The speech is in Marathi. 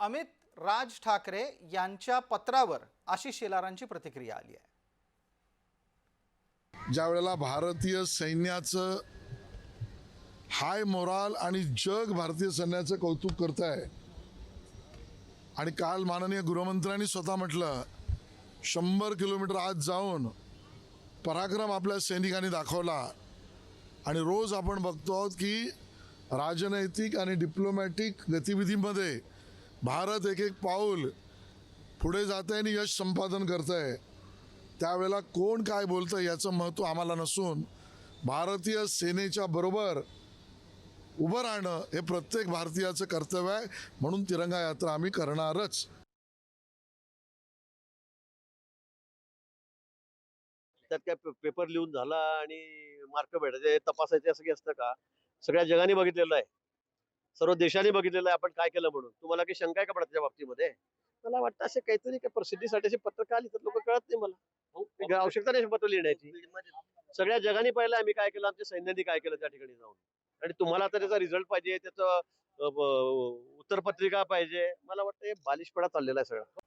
अमित राज ठाकरे यांच्या पत्रावर आशिष शेलारांची प्रतिक्रिया आली आहे. ज्या वेळेला भारतीय सैन्याचं हाय मोराल आणि जग भारतीय सैन्याचं कौतुक करत आहे आणि काल माननीय गृहमंत्र्यांनी स्वतः म्हटलं शंभर किलोमीटर आत जाऊन पराक्रम आपल्या सैनिकांनी दाखवला. आणि रोज आपण बघतो आहोत की राजनैतिक आणि डिप्लोमॅटिक गतिविधीमध्ये भारत एक एक पाऊल पुढे जात आहे आणि यश संपादन करत आहे त्यावेळेला कोण काय बोलतं याचं महत्त्व आम्हाला नसून भारतीय सेनेच्या बरोबर उभं राहणं हे प्रत्येक भारतीयाचं कर्तव्य आहे. म्हणून तिरंगा यात्रा आम्ही करणारच. त्यात काय पेपर लिहून झाला आणि मार्क भेटायचे तपासायचे असं काही असतं का? सगळ्या जगाने बघितलेलं आहे. सर्व देशाने बघितलेलं आहे आपण काय केलं म्हणून. तुम्हाला काही शंका आहे का त्याच्या बाबतीमध्ये? मला वाटतं असे काहीतरी काय प्रसिद्धीसाठी असे पत्र का लिहितात लोक कळत नाही मला. काही आवश्यकता नाही पत्र लिहिण्याची. सगळ्या जगाने पाहिलं आम्ही काय केलं आमच्या सैन्याने काय केलं त्या ठिकाणी जाऊन. आणि तुम्हाला आता त्याचा रिझल्ट पाहिजे त्याचं उत्तरपत्रिका पाहिजे. मला वाटतं हे बालिशपणा चाललेला आहे सगळा.